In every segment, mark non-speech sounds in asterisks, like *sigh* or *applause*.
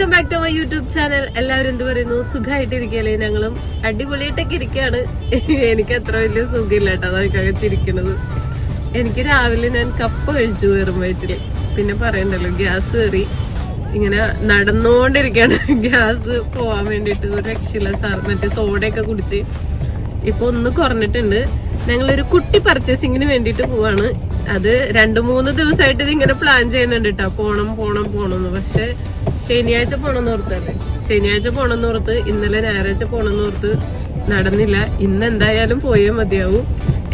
Welcome back to my YouTube channel എല്ലാവരും എന്ത് പറയുന്നു? സുഖമായിട്ടിരിക്കല്ലേ ഞങ്ങളും? അടിപൊളിയായിട്ടൊക്കെ ഇരിക്കുകയാണ്. എനിക്ക് അത്ര വലിയ സുഖമില്ല കേട്ടോ. അതൊക്കെ ചിരിക്കുന്നത്. എനിക്ക് രാവിലെ ഞാൻ കപ്പ് കഴിച്ചു വെറും വയറ്റിൽ പിന്നെ പറയണ്ടല്ലോ ഗ്യാസ് കയറി. ഇങ്ങനെ നടന്നുകൊണ്ടിരിക്കുകയാണ്. ഗ്യാസ് പോവാൻ വേണ്ടിയിട്ട് ഒരു രക്ഷയില്ല സാർ. മറ്റേ സോഡയൊക്കെ കുടിച്ച് ഇപ്പൊ ഒന്ന് കുറഞ്ഞിട്ടുണ്ട്. ഞങ്ങളൊരു കുട്ടി പർച്ചേസിങ്ങിന് വേണ്ടിയിട്ട് പോവാണ്. അത് രണ്ട് മൂന്ന് ദിവസമായിട്ട് ഇത് ഇങ്ങനെ പ്ലാൻ ചെയ്യുന്നുണ്ട് കേട്ടോ. പോണം പോണം പോണം എന്ന്. പക്ഷെ ശനിയാഴ്ച പോണെന്ന് ഓർത്തല്ലേ ശനിയാഴ്ച പോണെന്ന് ഓർത്ത് ഇന്നലെ ഞായറാഴ്ച പോണെന്ന് ഓർത്ത് നടന്നില്ല. ഇന്ന് എന്തായാലും പോയേ മതിയാവും.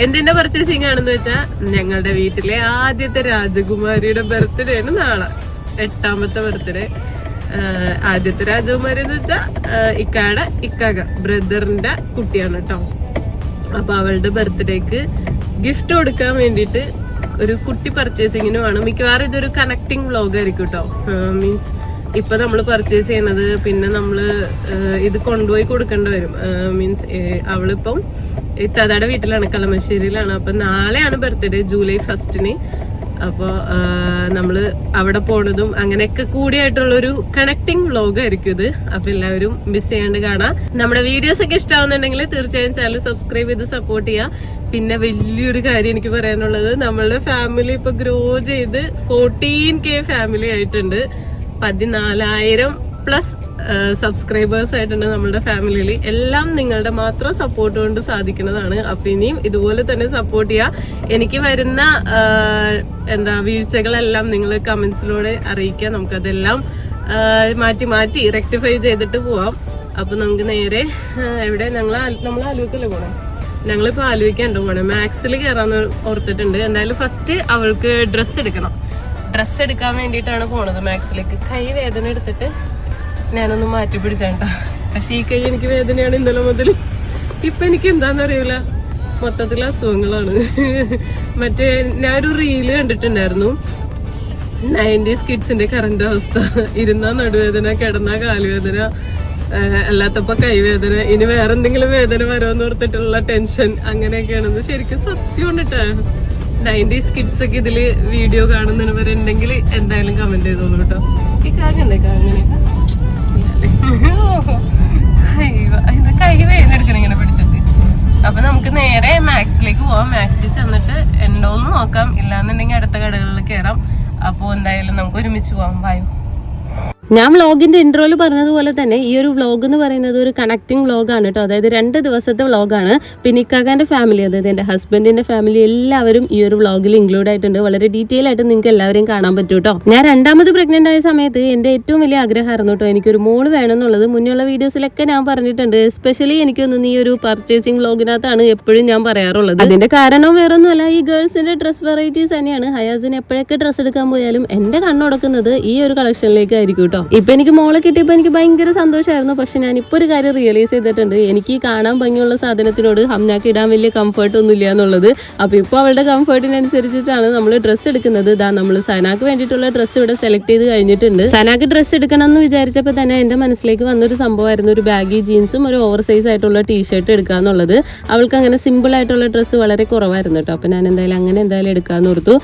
എന്തിന്റെ പർച്ചേസിങ് ആണെന്ന് വെച്ചാൽ ഞങ്ങളുടെ വീട്ടിലെ ആദ്യത്തെ രാജകുമാരിയുടെ ബർത്ത്ഡേ ആണ് നാളെ. എട്ടാമത്തെ ബർത്ത്ഡേ ആദ്യത്തെ രാജകുമാരി എന്ന് വെച്ചാൽ ഇക്കാടെ ഇക്കാക ബ്രദറിന്റെ കുട്ടിയാണ് കേട്ടോ അപ്പൊ അവളുടെ ബർത്ത്ഡേക്ക് ഗിഫ്റ്റ് കൊടുക്കാൻ വേണ്ടിയിട്ട് ഒരു കുട്ടി പർച്ചേസിങ്ങിനുമാണ് മിക്കവാറും ഇതൊരു കണക്ടിങ് വ്ളോഗ് ആയിരിക്കും കേട്ടോ മീൻസ് ഇപ്പൊ നമ്മൾ പർച്ചേസ് ചെയ്യണത് പിന്നെ നമ്മൾ ഇത് കൊണ്ടുപോയി കൊടുക്കേണ്ടി വരും. മീൻസ് അവളിപ്പം ഇത്താതയുടെ വീട്ടിലാണ് കളമശ്ശേരിയിലാണ്. അപ്പൊ നാളെയാണ് ബർത്ത്ഡേ ജൂലൈ ഫസ്റ്റിന് അപ്പോൾ നമ്മൾ അവിടെ പോണതും അങ്ങനെയൊക്കെ കൂടിയായിട്ടുള്ള ഒരു കണക്ടിങ് വ്ലോഗ് ആയിരിക്കും ഇത്. അപ്പൊ എല്ലാവരും മിസ് ചെയ്യാണ്ട് കാണാം. നമ്മുടെ വീഡിയോസ് ഒക്കെ ഇഷ്ടമാവുന്നുണ്ടെങ്കിൽ തീർച്ചയായും ചാനൽ സബ്സ്ക്രൈബ് ചെയ്ത് സപ്പോർട്ട് ചെയ്യുക പിന്നെ വലിയൊരു കാര്യം എനിക്ക് പറയാനുള്ളത് നമ്മളുടെ ഫാമിലി ഇപ്പൊ ഗ്രോ ചെയ്ത് ഫോർട്ടീൻ കെ ഫാമിലി ആയിട്ടുണ്ട്. പതിനാലായിരം പ്ലസ് സബ്സ്ക്രൈബേഴ്സ് ആയിട്ടുണ്ട് നമ്മുടെ ഫാമിലിയിൽ. എല്ലാം നിങ്ങളുടെ മാത്രം സപ്പോർട്ട് കൊണ്ട് സാധിക്കുന്നതാണ്. അപ്പൊ ഇനിയും ഇതുപോലെ തന്നെ സപ്പോർട്ട് ചെയ്യുക എനിക്ക് വരുന്ന എന്താ വീഴ്ചകളെല്ലാം നിങ്ങൾ കമന്റ്സിലൂടെ അറിയിക്കുക നമുക്കതെല്ലാം മാറ്റി മാറ്റി റെക്ടിഫൈ ചെയ്തിട്ട് പോവാം. അപ്പൊ നമുക്ക് നേരെ എവിടെ? ഞങ്ങൾ നമ്മൾ ആലുവക്കല്ലേ പോണേ? ഞങ്ങളിപ്പോ ആലോചിക്കാണ്ട് പോണേ. മാത്സിൽ കയറാന്ന് ഓർത്തിട്ടുണ്ട്. എന്തായാലും ഫസ്റ്റ് അവൾക്ക് ഡ്രസ്സ് എടുക്കണം. ഡ്രസ്സ് എടുക്കാൻ വേണ്ടിയിട്ടാണ് പോണത് മാക്സിലേക്ക്. കൈ വേദന എടുത്തിട്ട് ഞാനൊന്ന് മാറ്റി പിടിച്ചേണ്ട പക്ഷെ ഈ കൈ എനിക്ക് വേദനയാണ് ഇന്നലെ മുതൽ ഇപ്പൊ എനിക്ക് എന്താന്ന് അറിയില്ല മൊത്തത്തിൽ അസുഖങ്ങളാണ്. മറ്റേ ഞാനൊരു റീൽ കണ്ടിട്ടുണ്ടായിരുന്നു. നയന്റീസ് കിഡ്സിന്റെ കറണ്ട് അവസ്ഥ. ഇരുന്നാ നടുവേദന കിടന്നാ കാലുവേദന അല്ലാത്തപ്പോ കൈവേദന ഇനി വേറെന്തെങ്കിലും വേദന വരുമെന്ന് ഓർത്തിട്ടുള്ള ടെൻഷൻ അങ്ങനെയൊക്കെയാണെന്ന് ശരിക്കും സത്യം കൊണ്ടിട്ടാ നയന്റീസ് കിഡ്സ് ഒക്കെ ഇതിൽ വീഡിയോ കാണുന്നവരുണ്ടെങ്കിൽ എന്തായാലും കമന്റ് ചെയ്തോളൂ കേട്ടോ. ഈ കാങ്ങണ്ടേ കാങ്ങനെയൊക്കെ ഇത് കൈ വേദനെടുക്കണം ഇങ്ങനെ പിടിച്ചിട്ട്. അപ്പൊ നമുക്ക് നേരെ മാക്സിലേക്ക് പോവാം. മാക്സിൽ ചെന്നിട്ട് ഉണ്ടോന്ന് നോക്കാം. ഇല്ലാന്നുണ്ടെങ്കിൽ അടുത്ത കടകളിൽ കയറാം. അപ്പോൾ എന്തായാലും നമുക്ക് ഒരുമിച്ച് പോവാം. വായോ ഞാൻ വ്ളോഗിന്റെ ഇൻട്രോയിൽ പറഞ്ഞതുപോലെ തന്നെ ഈ ഒരു വ്ളോഗ് എന്ന് പറയുന്നത് ഒരു കണക്റ്റിംഗ് വ്ളോഗാണ് കേട്ടോ. അതായത് രണ്ട് ദിവസത്തെ വ്ളോഗാണ് പിന്നെ ഫാമിലി അതായത് എന്റെ ഹസ്ബൻഡിന്റെ ഫാമിലി എല്ലാവരും ഈ ഒരു വ്ളോഗിൽ ഇൻക്ലൂഡ് ആയിട്ടുണ്ട്. വളരെ ഡീറ്റെയിൽ ആയിട്ട് നിങ്ങൾക്ക് എല്ലാവരെയും കാണാൻ പറ്റും കേട്ടോ ഞാൻ രണ്ടാമത് പ്രഗ്നന്റ് ആയ സമയത്ത് എന്റെ ഏറ്റവും വലിയ ആഗ്രഹമായിരുന്നു കേട്ടോ എനിക്കൊരു മോൾ വേണമെന്നുള്ളത്. മുന്നുള്ള വീഡിയോസിലൊക്കെ ഞാൻ പറഞ്ഞിട്ടുണ്ട്. എസ്പെഷ്യലി എനിക്കൊന്നും ഈ ഒരു പർച്ചേസിംഗ് വ്ളോഗിനകത്താണ് എപ്പോഴും ഞാൻ പറയാറുള്ളത്. അതിന്റെ കാരണം വേറൊന്നുമല്ല. ഈ ഗേൾസിന്റെ ഡ്രസ് വെറൈറ്റീസ് തന്നെയാണ്. ഹയാസിന് എപ്പോഴൊക്കെ ഡ്രസ്സ് എടുക്കാൻ പോയാലും എന്റെ കണ്ണുടക്കുന്നത് ഈ ഒരു കളക്ഷനിലേക്ക് ആയിരിക്കും കേട്ടോ. ഇപ്പൊ എനിക്ക് മോളെ കിട്ടിയപ്പോൾ എനിക്ക് ഭയങ്കര സന്തോഷമായിരുന്നു പക്ഷെ ഞാൻ ഇപ്പോൾ ഒരു കാര്യം റിയലൈസ് ചെയ്തിട്ടുണ്ട്. എനിക്ക് കാണാൻ ഭംഗിയുള്ള സാധനത്തിനോട് ഹംനാക്ക് ഇടാൻ വലിയ കംഫർട്ട് ഒന്നും ഇല്ല എന്നുള്ളത്. അപ്പൊ ഇപ്പോൾ അവളുടെ കംഫർട്ടിനനുസരിച്ചിട്ടാണ് നമ്മൾ ഡ്രസ്സ് എടുക്കുന്നത്. ഇതാ നമ്മൾ സനാക്ക് വേണ്ടിയിട്ടുള്ള ഡ്രസ്സ് ഇവിടെ സെലക്ട് ചെയ്ത് കഴിഞ്ഞിട്ടുണ്ട്. സനാക്ക് ഡ്രസ്സ് എടുക്കണം എന്ന് വിചാരിച്ചപ്പോൾ തന്നെ എന്റെ മനസ്സിലേക്ക് വന്നൊരു സംഭവമായിരുന്നു. ഒരു ബാഗി ജീൻസും ഒരു ഓവർ സൈസ് ആയിട്ടുള്ള ടീഷർട്ട് എടുക്കാന്നുള്ളത് അവൾക്ക് അങ്ങനെ സിമ്പിൾ ആയിട്ടുള്ള ഡ്രസ്സ് വളരെ കുറവായിരുന്നു കേട്ടോ. അപ്പൊ ഞാൻ എന്തായാലും അങ്ങനെ എന്തായാലും എടുക്കാന്ന് ഓർത്തു.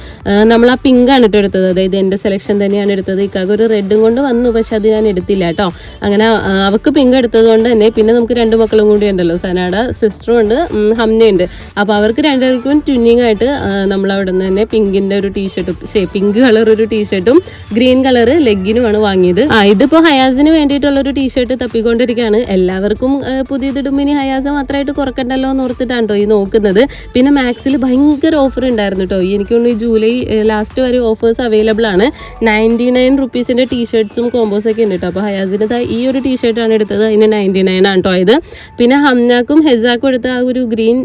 നമ്മൾ ആ പിങ്ക് ആണ് കേട്ടോ എടുത്തത്. അതായത് എന്റെ സെലക്ഷൻ തന്നെയാണ് എടുത്തത്. ഇക്കാക്ക് ഒരു റെഡും കൊണ്ട് വന്നു. പക്ഷെ അത് ഞാൻ എടുത്തില്ല കേട്ടോ. അങ്ങനെ അവൾക്ക് പിങ്ക് എടുത്തത് കൊണ്ട് തന്നെ പിന്നെ നമുക്ക് രണ്ട് മക്കളും കൂടി ഉണ്ടല്ലോ. സനാട സിസ്റ്ററും ഉണ്ട് ഹംനയുണ്ട് അപ്പോൾ അവർക്ക് രണ്ടുപേർക്കും ട്വിന്നിങ് ആയിട്ട് നമ്മൾ അവിടെ നിന്ന് തന്നെ പിങ്കിന്റെ ഒരു ടീഷർട്ടും ഷേ പിങ്ക് കളർ ഒരു ടീഷർട്ടും ഗ്രീൻ കളർ ലെഗിനുമാണ് വാങ്ങിയത്. ആ ഇതിപ്പോൾ ഹയാസിന് വേണ്ടിയിട്ടുള്ള ഒരു ടീഷർട്ട് തപ്പിക്കൊണ്ടിരിക്കുകയാണ്. എല്ലാവർക്കും ആ, പുതിയതിടുമ്പോൾ ഇനി ഹയാസ് മാത്രമായിട്ട് കുറക്കണ്ടല്ലോ എന്ന് ഓർത്തിട്ടാണ് ഈ നോക്കുന്നത്. പിന്നെ മാക്സിൽ ഭയങ്കര ഓഫർ ഉണ്ടായിരുന്നു കേട്ടോ എനിക്ക് ഈ ജൂലൈ ലാസ്റ്റ് വരെ ഓഫേഴ്സ് അവൈലബിൾ ആണ്. നയന്റി നയൻ റുപ്പീസിന്റെ ടീഷർട്ട്സും കോമ്പോസ് ഒക്കെ ഉണ്ട് കേട്ടോ അപ്പോൾ ഹയാസിന് ഈ ഒരു ടീഷർട്ടാണ് എടുത്തത്. അതിന് നയന്റി നയൻ ആണ് കേട്ടോ ഇത്. പിന്നെ ഹംനാക്കും ഹെസാക്കും എടുത്ത ആ ഒരു ഗ്രീൻ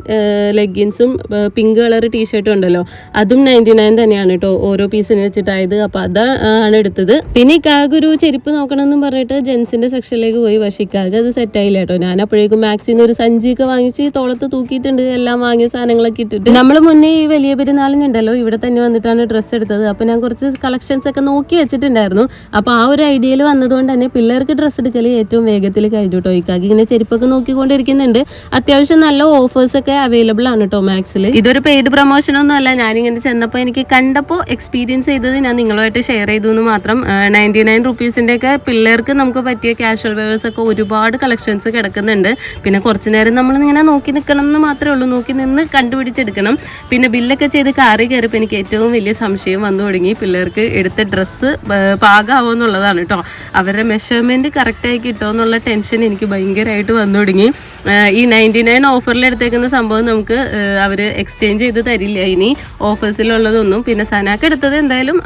ലെഗിൻസും പിങ്ക് കളർ ടീഷർട്ടും ഉണ്ടല്ലോ. അതും നയന്റി നയൻ തന്നെയാണ് കേട്ടോ ഓരോ പീസിന് വെച്ചിട്ടായത്. അപ്പോൾ അതാണ് എടുത്തത്. പിന്നെ ഇക്കാകെ ഒരു ചെരുപ്പ് നോക്കണം എന്നും പറഞ്ഞിട്ട് ജെൻസിന്റെ സെക്ഷനിലേക്ക് പോയി. പക്ഷേ ഇക്കാകെ അത് സെറ്റായില്ല കേട്ടോ ഞാൻ അപ്പോഴേക്കും മാക്സിന്ന് ഒരു സഞ്ചിയൊക്കെ വാങ്ങിച്ച് തോളത്ത് തൂക്കിയിട്ടുണ്ട്. എല്ലാം വാങ്ങിയ സാധനങ്ങളൊക്കെ ഇട്ടിട്ട്. നമ്മൾ മുന്നേ ഈ വലിയ പെരുന്നാളിനുണ്ടല്ലോ ഇവിടെ തന്നെ വന്നിട്ടാണ് ഡ്രസ്സ് എടുത്തത്. അപ്പോൾ ഞാൻ കുറച്ച് കളക്ഷൻസ് ഒക്കെ നോക്കി വെച്ചിട്ടുണ്ടായിരുന്നു. അപ്പോൾ ആ ഒരു ഐഡിയയിൽ വന്നതുകൊണ്ട് തന്നെ പിള്ളേർക്ക് ഡ്രസ്സ് എടുക്കൽ ഏറ്റവും വേഗത്തിൽ കഴിഞ്ഞു കേട്ടോ ഇക്കാക്ക് ഇങ്ങനെ ചെരുപ്പൊക്കെ നോക്കിക്കൊണ്ടിരിക്കുന്നുണ്ട്. അത്യാവശ്യം നല്ല ഓഫേഴ്സ് ഒക്കെ അവൈലബിൾ ആണ് കേട്ടോ മാക്സിൽ ഇതൊരു പെയ്ഡ് പ്രൊമോഷൻ ഒന്നും അല്ല. ഞാനിങ്ങനെ ചെന്നപ്പോൾ എനിക്ക് കണ്ടപ്പോൾ എക്സ്പീരിയൻസ് ചെയ്തത് ഞാൻ നിങ്ങളുമായിട്ട് ഷെയർ ചെയ്തു എന്ന് മാത്രം. നയന്റി നയൻ റുപ്പീസിന്റെ ഒക്കെ പിള്ളേർക്ക് നമുക്ക് പറ്റിയ കാഷ്വൽ വെയേഴ്സ് ഒക്കെ ഒരുപാട് കളക്ഷൻസ് കിടക്കുന്നുണ്ട്. പിന്നെ കുറച്ച് നേരം നമ്മൾ ഇങ്ങനെ നോക്കി നിൽക്കണം എന്ന് മാത്രമേ ഉള്ളൂ. നോക്കി നിന്ന് കണ്ടുപിടിച്ചെടുക്കണം. പിന്നെ ബില്ലൊക്കെ ചെയ്ത് കാറി കയറിയപ്പോൾ എനിക്ക് ഏറ്റവും വലിയ സംശയം വന്നു തുടങ്ങി. പിള്ളേർക്ക് എടുത്ത ഡ്രസ്സ് പാകാവോ എന്നുള്ളതാണ് കേട്ടോ. അവരുടെ മെഷർമെന്റ് കറക്റ്റായി കിട്ടുമോ എന്നുള്ള ടെൻഷൻ എനിക്ക് ഭയങ്കരമായിട്ട് വന്നു തുടങ്ങി. ഈ നയന്റി നയൻ ഓഫറിൽ എടുത്തേക്കുന്ന സംഭവം നമുക്ക് അവർ എക്സ്ചേഞ്ച് ചെയ്ത് തരില്ല. ഇനി ഓഫേഴ്സിലുള്ളതൊന്നും പിന്നെ സനാക്ക് എടുത്തത് എന്തായാലും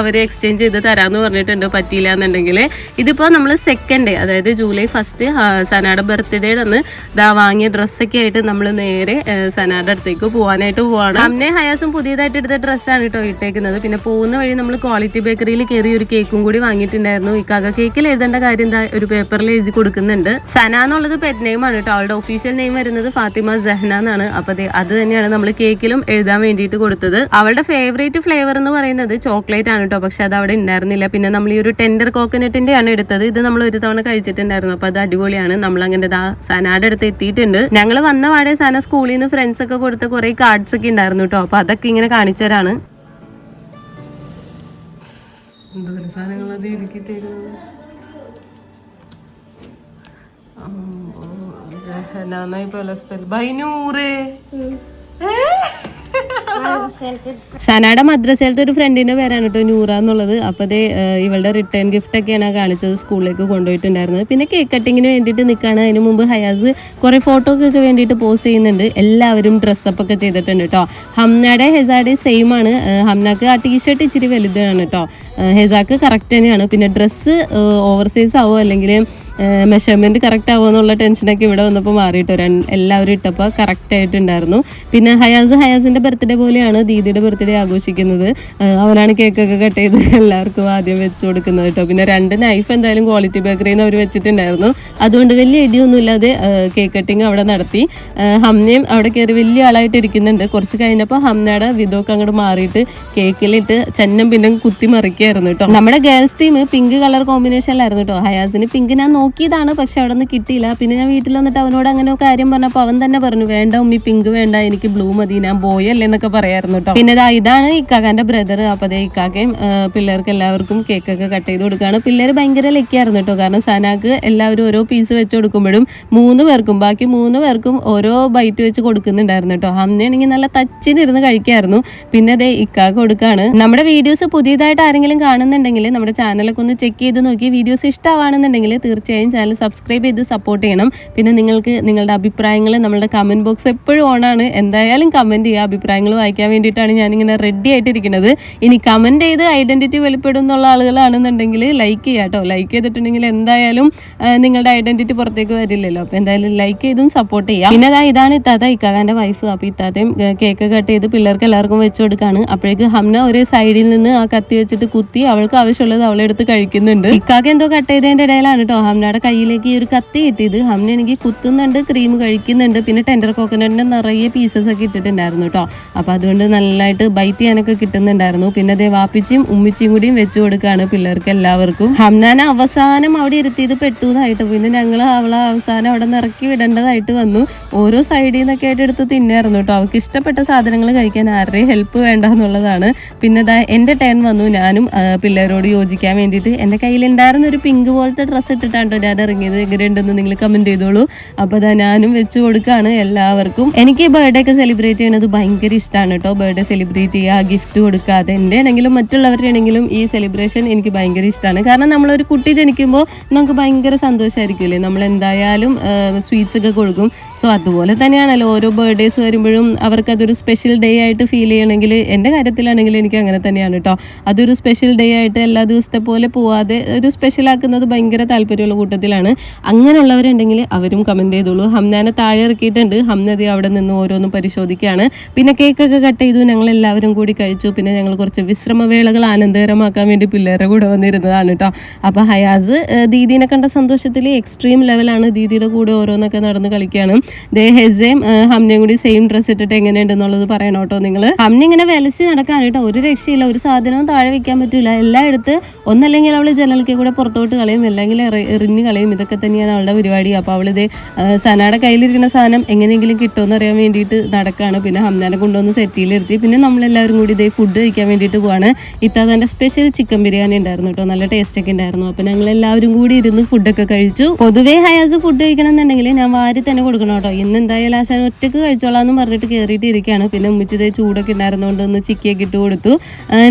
അവർ എക്സ്ചേഞ്ച് ചെയ്ത് തരാമെന്ന് പറഞ്ഞിട്ടുണ്ട്. പറ്റിയില്ല എന്നുണ്ടെങ്കിൽ ഇതിപ്പോൾ നമ്മൾ സെക്കൻഡ് ഡേ അതായത് ജൂലൈ ഫസ്റ്റ് സനായുടെ ബർത്ത്ഡേ അന്ന് ഇതാ വാങ്ങിയ ഡ്രസ്സൊക്കെ ആയിട്ട് നമ്മൾ നേരെ സനാടെ അടുത്തേക്ക് പോകാനായിട്ട് പോവാണ്. അമ്മനെ ഹയാസും പുതിയതായിട്ട് എടുത്ത ഡ്രസ്സാണ് കേട്ടോ ഇട്ടേക്കുന്നത്. പിന്നെ പോകുന്ന വഴി നമ്മൾ ക്വാളിറ്റി ബേക്കറിയിൽ കയറി ഒരു കേക്കും കൂടി വാങ്ങിയിട്ടുണ്ടായിരുന്നു. ഈ കക കേക്കിൽ എഴുതേണ്ട കാര്യം എന്താ? ഒരു പേപ്പറിൽ എഴുതി കൊടുക്കുന്നുണ്ട്. സന എന്നുള്ളത് പെറ്റ് നെയിം ആണ് കേട്ടോ അവളുടെ ഒഫീഷ്യൽ നെയിം വരുന്നത് ഫാത്തിമ ജഹ്ന എന്നാണ്. അപ്പൊ അത് തന്നെയാണ് നമ്മൾ കേക്കിലും എഴുതാൻ വേണ്ടിയിട്ട് കൊടുത്തത്. അവളുടെ ഫേവറേറ്റ് ഫ്ലേവർ എന്ന് പറയുന്നത് ചോക്ലേറ്റ് ആണ് കേട്ടോ പക്ഷെ അത് അവിടെ ഉണ്ടായിരുന്നില്ല പിന്നെ നമ്മൾ ഈ ഒരു ടെൻഡർ കോക്കനട്ടിന്റെ ആണ് എടുത്തത്. ഇത് നമ്മൾ ഒരു തവണ കഴിച്ചിട്ടുണ്ടായിരുന്നു. അപ്പൊ അത് അടിപൊളിയാണ്. നമ്മൾ അങ്ങനെ സനാടെ അടുത്ത് എത്തിയിട്ടുണ്ട്. ഞങ്ങൾ വന്ന പാടെ സന സ്കൂളിൽ നിന്ന് ഫ്രണ്ട്സ് ഒക്കെ കൊടുത്ത കുറെ കാർഡ്സ് ഒക്കെ ഉണ്ടായിരുന്നു കേട്ടോ അപ്പൊ അതൊക്കെ ഇങ്ങനെ കാണിച്ചു തരാണ്. എന്തോരം സാധനങ്ങളത് ഇരിക്കട്ടായിരുന്നു ജഹനാനായി പോലെ സ്പെൽ ബൈനൂറ്. സനാടെ മദ്രസയിലത്തെ ഒരു ഫ്രണ്ടിന്റെ പേരാണ് കേട്ടോ നൂറ എന്നുള്ളത്. അപ്പൊ അതേ ഇവളുടെ റിട്ടേൺ ഗിഫ്റ്റ് ഒക്കെയാണ് കാണിച്ചത് സ്കൂളിലേക്ക് കൊണ്ടുപോയിട്ടുണ്ടായിരുന്നത്. പിന്നെ കേക്ക് കട്ടിങ്ങിന് വേണ്ടിയിട്ട് നിൽക്കുകയാണ് അതിന് മുമ്പ് ഹയാസ് കുറെ ഒക്കെ വേണ്ടിയിട്ട് പോസ്റ്റ് ചെയ്യുന്നുണ്ട്. എല്ലാവരും ഡ്രസ്സപ്പ് ഒക്കെ ചെയ്തിട്ടുണ്ട് കേട്ടോ ഹംനയുടെ ഹെസാടെ സെയിം ആണ്. ഹംനക്ക് ആ ടീഷർട്ട് ഇച്ചിരി വലുതാണ് കേട്ടോ ഹെസാക്ക് കറക്റ്റ് തന്നെയാണ്. പിന്നെ ഡ്രസ്സ് ഓവർ സൈസ് ആവോ അല്ലെങ്കിൽ മെഷർമെന്റ് കറക്റ്റ് ആവുമോ എന്നുള്ള ടെൻഷനൊക്കെ ഇവിടെ വന്നപ്പോൾ മാറിയിട്ടോ എല്ലാവരും ഇട്ടപ്പോൾ കറക്റ്റ് ആയിട്ടുണ്ടായിരുന്നു. പിന്നെ ഹയാസ് ഹയാസിന്റെ ബർത്ത്ഡേ പോലെയാണ് ദീദിയുടെ ബർത്ത്ഡേ ആഘോഷിക്കുന്നത്. അവനാണ് കേക്കൊക്കെ കട്ട് ചെയ്ത് *laughs* എല്ലാവർക്കും ആദ്യം വെച്ച് കൊടുക്കുന്നത് കേട്ടോ. പിന്നെ രണ്ട് നൈഫ് എന്തായാലും ക്വാളിറ്റി ബേക്കറിയിൽ നിന്ന് അവർ വെച്ചിട്ടുണ്ടായിരുന്നു. അതുകൊണ്ട് വലിയ ഇടിയൊന്നും ഇല്ലാതെ കേക്ക് കട്ടിങ് അവിടെ നടത്തി. ഹംനയും അവിടെ കയറി വലിയ ആളായിട്ട് ഇരിക്കുന്നുണ്ട്. കുറച്ച് കഴിഞ്ഞപ്പോൾ ഹംനയുടെ വിധമൊക്കെ അങ്ങോട്ട് മാറിയിട്ട് കേക്കിലിട്ട് ചെന്നം പിന്നെ കുത്തി മറിക്കായിരുന്നു കേട്ടോ. നമ്മുടെ ഗേൾസ് ടീം പിങ്ക് കളർ കോമ്പിനേഷനിലായിരുന്നു കേട്ടോ. ഹയാസിന് പിങ്ക് ഞാൻ നോക്കിയതാണ് പക്ഷെ അവിടെ നിന്ന് കിട്ടിയില്ല. പിന്നെ ഞാൻ വീട്ടിൽ വന്നിട്ട് അവനോട് അങ്ങനെ കാര്യം പറഞ്ഞപ്പോൾ അവൻ തന്നെ പറഞ്ഞു വേണ്ട ഉമ്മി പിങ്ക് വേണ്ട എനിക്ക് ബ്ലൂ മതി ഞാൻ ബോയ് അല്ലേ എന്നൊക്കെ പറയായിരുന്നു കേട്ടോ പിന്നെ ഇതാണ് ഇക്കാക്കാന്റെ ബ്രദർ അപ്പൊ ദേ ഇക്കാക്കയും പിള്ളേർക്ക് എല്ലാവർക്കും കേക്കൊക്കെ കട്ട് ചെയ്ത് കൊടുക്കുകയാണ് പിള്ളേർ ഭയങ്കര ലക്കിയായിരുന്നു കേട്ടോ കാരണം സനാക്ക് എല്ലാവരും ഓരോ പീസ് വെച്ച് കൊടുക്കുമ്പോഴും മൂന്ന് പേർക്കും ബാക്കി മൂന്ന് പേർക്കും ഓരോ ബൈറ്റ് വെച്ച് കൊടുക്കുന്നുണ്ടായിരുന്നു കേട്ടോ അന്നെയാണെങ്കിൽ നല്ല തച്ചിനിരുന്ന് കഴിക്കായിരുന്നു. പിന്നെ ദേ ഇക്കാക്ക് കൊടുക്കാണ്. നമ്മുടെ വീഡിയോസ് പുതിയതായിട്ട് ആരെങ്കിലും കാണുന്നുണ്ടെങ്കിൽ നമ്മുടെ ചാനലൊക്കെ ഒന്ന് ചെക്ക് ചെയ്ത് നോക്കി. വീഡിയോസ് ഇഷ്ടമാണെന്നുണ്ടെങ്കിൽ തീർച്ചയായും ചാനൽ സബ്സ്ക്രൈബ് ചെയ്ത് സപ്പോർട്ട് ചെയ്യണം. പിന്നെ നിങ്ങൾക്ക് നിങ്ങളുടെ അഭിപ്രായങ്ങൾ നമ്മളുടെ കമന്റ് ബോക്സ് എപ്പോഴും ഓണാണ് എന്തായാലും കമന്റ് ചെയ്യുക. അഭിപ്രായങ്ങൾ വായിക്കാൻ വേണ്ടിയിട്ടാണ് ഞാനിങ്ങനെ റെഡി ആയിട്ടിരിക്കുന്നത്. ഇനി കമന്റ് ചെയ്ത് ഐഡന്റിറ്റി വെളിപ്പെടും എന്നുള്ള ആളുകളാണെന്നുണ്ടെങ്കിൽ ലൈക്ക് ചെയ്യുക കേട്ടോ. ലൈക്ക് ചെയ്തിട്ടുണ്ടെങ്കിൽ എന്തായാലും നിങ്ങളുടെ ഐഡന്റിറ്റി പുറത്തേക്ക് വരില്ലല്ലോ. അപ്പോൾ എന്തായാലും ലൈക്ക് ചെയ്തും സപ്പോർട്ട് ചെയ്യാം പിന്നെ അതാ ഇതാണ് ഇത്താത്ത ഇക്കാകാന്റെ വൈഫ് അപ്പോൾ ഇത്താത്തയും കേക്ക് കട്ട് ചെയ്ത് പിള്ളേർക്ക് എല്ലാവർക്കും വെച്ച് കൊടുക്കുകയാണ് അപ്പോഴേക്ക് ഹംന ഒരു സൈഡിൽ നിന്ന് ആ കത്തി വെച്ചിട്ട് കുത്തി അവൾക്ക് ആവശ്യമുള്ളത് അവളെടുത്ത് കഴിക്കുന്നുണ്ട്. ഇക്കാക്ക് എന്തോ കട്ട് ചെയ്തതിന്റെ ഇടയിലാണ് കേട്ടോ. ഹംനയുടെ കയ്യിലേക്ക് ഈ ഒരു കത്തി കിട്ടിയത്. ഹംന എനിക്ക് കുത്തുന്നുണ്ട് ക്രീം കഴിക്കുന്നുണ്ട് പിന്നെ ടെൻഡർ കോക്കനട്ടിന്റെ നിറയെ പീസസ് ഒക്കെ ഇട്ടിട്ടുണ്ടായിരുന്നു കേട്ടോ അപ്പോൾ അതുകൊണ്ട് നല്ലതായിട്ട് ബൈറ്റ് ചെയ്യാനൊക്കെ കിട്ടുന്നുണ്ടായിരുന്നു. പിന്നെ അതേ വാപ്പിച്ചിയും ഉമ്മിച്ചിയും കൂടിയും വെച്ചു കൊടുക്കുകയാണ് പിള്ളേർക്ക് എല്ലാവർക്കും. ഹംനാൻ അവസാനം അവിടെ ഇരുത്തിയത് പെട്ടുന്നതായിട്ട് പിന്നെ ഞങ്ങൾ അവളെ അവസാനം അവിടെ നിറക്കി വിടേണ്ടതായിട്ട് വന്നു. ഓരോ സൈഡിൽ നിന്നൊക്കെ ആയിട്ട് എടുത്ത് തിന്നായിരുന്നു കേട്ടോ അവൾക്ക് ഇഷ്ടപ്പെട്ട സാധനങ്ങൾ കഴിക്കാൻ ആരുടെയും ഹെൽപ്പ് വേണ്ട എന്നുള്ളതാണ്. പിന്നെ ദാ എന്റെ ടേൺ വന്നു. ഞാനും പിള്ളേരോട് യോജിക്കാൻ വേണ്ടിയിട്ട് എന്റെ കയ്യിലുണ്ടായിരുന്ന ഒരു പിങ്ക് പോലത്തെ ഡ്രസ്സ് ഇട്ടിട്ടാണ് കേട്ടോ ഞാൻ ഇറങ്ങിയത് എങ്ങനെയുണ്ടെന്ന് നിങ്ങൾ കമന്റ് ചെയ്തോളൂ. അപ്പോൾ അതാ ഞാനും വെച്ച് കൊടുക്കുകയാണ് എല്ലാവർക്കും. എനിക്ക് ബർത്ത്ഡേ ഒക്കെ സെലിബ്രേറ്റ് ചെയ്യുന്നത് ഭയങ്കര ഇഷ്ടമാണ് കേട്ടോ. ബർത്ത്ഡേ സെലിബ്രേറ്റ് ചെയ്യുക ഗിഫ്റ്റ് കൊടുക്കുക. അത് എന്റെ ആണെങ്കിലും മറ്റുള്ളവരുടെ ആണെങ്കിലും ഈ സെലിബ്രേഷൻ എനിക്ക് ഭയങ്കര ഇഷ്ടമാണ് കാരണം നമ്മളൊരു കുട്ടി ജനിക്കുമ്പോൾ നമുക്ക് ഭയങ്കര സന്തോഷമായിരിക്കില്ലേ നമ്മൾ എന്തായാലും സ്വീറ്റ്സ് ഒക്കെ കൊടുക്കും. സോ അതുപോലെ തന്നെയാണല്ലോ ഓരോ ബർത്ത്ഡേസ് വരുമ്പോഴും അവർക്ക് അതൊരു സ്പെഷ്യൽ ഡേ ആയിട്ട് ഫീൽ ചെയ്യണമെങ്കിൽ എന്റെ കാര്യത്തിലാണെങ്കിൽ എനിക്ക് അങ്ങനെ തന്നെയാണ് കേട്ടോ അതൊരു സ്പെഷ്യൽ ഡേ ആയിട്ട് എല്ലാ ദിവസത്തെ പോലെ പോവാതെ ഒരു സ്പെഷ്യൽ ആക്കുന്നത് ഭയങ്കര താല്പര്യമുള്ള കൂട്ടത്തിലാണ്. അങ്ങനെയുള്ളവരുണ്ടെങ്കിൽ അവരും കമന്റ് ചെയ്തോളൂ. ഹംനാനെ താഴെ ഇറക്കിയിട്ടുണ്ട്. ഹംനതി അവിടെ നിന്ന് ഓരോന്നും പരിശോധിക്കുകയാണ്. പിന്നെ കേക്കൊക്കെ കട്ട് ചെയ്തു. ഞങ്ങൾ എല്ലാവരും കൂടി കഴിച്ചു. പിന്നെ ഞങ്ങൾ കുറച്ച് വിശ്രമവേളകൾ ആനന്ദകരമാക്കാൻ വേണ്ടി പിള്ളേരെ കൂടെ വന്നിരുന്നതാണ് കേട്ടോ അപ്പോൾ ഹയാസ് ദീദീനെ കണ്ട സന്തോഷത്തിൽ എക്സ്ട്രീം ലെവലാണ് ദീദിയുടെ കൂടെ ഓരോന്നൊക്കെ നടന്ന് കളിക്കുകയാണ്. ദേ ഹെസയും ഹംനയും കൂടി സെയിം ഡ്രസ്സ് ഇട്ടിട്ട് എങ്ങനെയുണ്ടെന്നുള്ളത് പറയണം കേട്ടോ നിങ്ങൾ ഹംന ഇങ്ങനെ വിലസി നടക്കാണ് കേട്ടോ. ഒരു രക്ഷയില്ല ഒരു സാധനവും താഴെ വെക്കാൻ പറ്റില്ല എല്ലാം എടുത്ത് ഒന്നല്ലെങ്കിൽ അവൾ ജനലിക്ക് കൂടെ പുറത്തോട്ട് കളയും അല്ലെങ്കിൽ എറിഞ്ഞു കളയും. ഇതൊക്കെ തന്നെയാണ് അവളുടെ പരിപാടി. അപ്പോൾ അവളിത് സനയുടെ കയ്യിലിരിക്കുന്ന സാധനം എങ്ങനെയെങ്കിലും കിട്ടുമെന്ന് അറിയാൻ വേണ്ടിയിട്ട് നടക്കാണ്. പിന്നെ ഹംനാനെ കൊണ്ടുവന്ന് സെറ്റിയിലിരുത്തി പിന്നെ നമ്മളെല്ലാവരും കൂടി ഇതേ ഫുഡ് കഴിക്കാൻ വേണ്ടിയിട്ട് പോവാണ്. ഇത്താതന്റെ സ്പെഷ്യൽ ചിക്കൻ ബിരിയാണി ഉണ്ടായിരുന്നു കേട്ടോ. നല്ല ടേസ്റ്റ് ഒക്കെ ഉണ്ടായിരുന്നു. അപ്പോൾ ഞങ്ങൾ എല്ലാവരും കൂടി ഇരുന്ന് ഫുഡൊക്കെ കഴിച്ചു. പൊതുവേ ഹയാസ് ഫുഡ് കഴിക്കണം എന്നുണ്ടെങ്കിൽ ഞാൻ വാരി തന്നെ കൊടുക്കണം കേട്ടോ. ഇന്ന് എന്തായാലും ആശാൻ ഒറ്റയ്ക്ക് കഴിച്ചോളാം എന്ന് പറഞ്ഞിട്ട് കയറിയിട്ട് ഇരിക്കുകയാണ് പിന്നെ ഉമ്മിച്ചിതേ ചൂടൊക്കെ ഉണ്ടായിരുന്നതുകൊണ്ട് ഒന്ന് ചിക്കിയൊക്കെ ഇട്ട് കൊടുത്തു.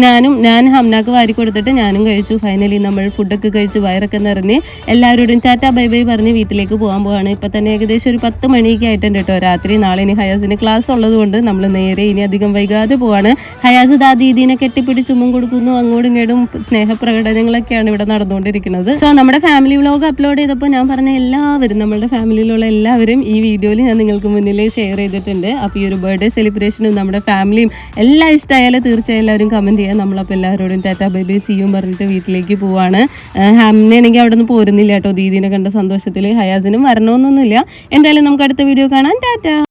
ഞാനും ഞാൻ ഹംനാക്ക് വാരി കൊടുത്തിട്ട് ഞാനും കഴിച്ചു. ഫൈനലി നമ്മൾ ഫുഡൊക്കെ കഴിച്ച് വയറൊക്കെ നിറഞ്ഞ് എല്ലാവരോടും ടാറ്റ ബൈ ബൈ പറഞ്ഞ് വീട്ടിലേക്ക് പോകാൻ പോവാണ്. ഇപ്പം തന്നെ ഏകദേശം ഒരു പത്ത് മണിയൊക്കെ ആയിട്ടുണ്ട് കേട്ടോ. രാത്രി നാളെ ഇനി ഹയാസിന് ക്ലാസ് ഉള്ളതുകൊണ്ട് നമ്മൾ നേരെ ഇനി അധികം വൈകാതെ പോവാണ്. ഹയാസ് ദാ ദീദീനെ കെട്ടിപ്പിടിച്ച് ഉമ്മം കൊടുക്കുന്നു. അങ്ങോട്ടും ഇങ്ങോട്ടും സ്നേഹപ്രകടനങ്ങളൊക്കെയാണ് ഇവിടെ നടന്നുകൊണ്ടിരിക്കുന്നത്. സോ നമ്മുടെ ഫാമിലി വ്ലോഗ് അപ്ലോഡ് ചെയ്തപ്പോൾ ഞാൻ പറഞ്ഞ എല്ലാവരും നമ്മുടെ ഫാമിലിയിലുള്ള എല്ലാവരും ഈ വീഡിയോയിൽ ഞാൻ നിങ്ങൾക്ക് മുന്നിൽ ഷെയർ ചെയ്തിട്ടുണ്ട്. അപ്പോൾ ഈ ഒരു ബർത്ത്ഡേ സെലിബ്രേഷനും നമ്മുടെ ഫാമിലിയും എല്ലാം ഇഷ്ടമായാലും തീർച്ചയായും എല്ലാവരും കമന്റ് ചെയ്യാം. നമ്മളപ്പോൾ എല്ലാവരോടും ടാറ്റാ ബൈ ബൈ സിയും പറഞ്ഞിട്ട് വീട്ടിലേക്ക് പോവാണ്. ഹാമിനാണെങ്കിൽ അവിടെ നിന്ന് പോരുന്നില്ല കേട്ടോ. ദീദീനെ കണ്ട സന്തോഷത്തിൽ ഹയാസിനും വരണമെന്നൊന്നുമില്ല. എന്തായാലും നമുക്ക് അടുത്ത വീഡിയോ കാണാം. ടാറ്റ